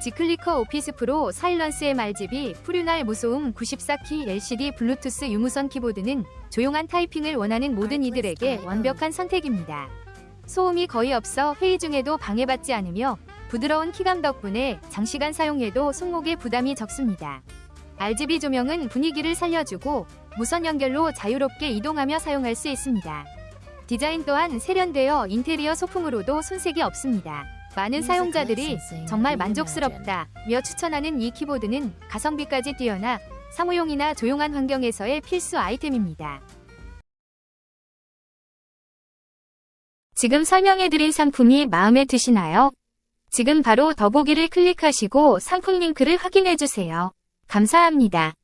지클리커 오피스 프로 사일런스 MRGB 프류날 무소음 94키 LCD 블루투스 유무선 키보드는 조용한 타이핑을 원하는 모든 이들에게 완벽한 선택입니다. 소음이 거의 없어 회의 중에도 방해받지 않으며 부드러운 키감 덕분에 장시간 사용해도 손목에 부담이 적습니다. RGB 조명은 분위기를 살려주고 무선 연결로 자유롭게 이동하며 사용할 수 있습니다. 디자인 또한 세련되어 인테리어 소품으로도 손색이 없습니다. 많은 사용자들이 정말 만족스럽다며 추천하는 이 키보드는 가성비까지 뛰어나 사무용이나 조용한 환경에서의 필수 아이템입니다. 지금 설명해드린 상품이 마음에 드시나요? 지금 바로 더보기를 클릭하시고 상품 링크를 확인해주세요. 감사합니다.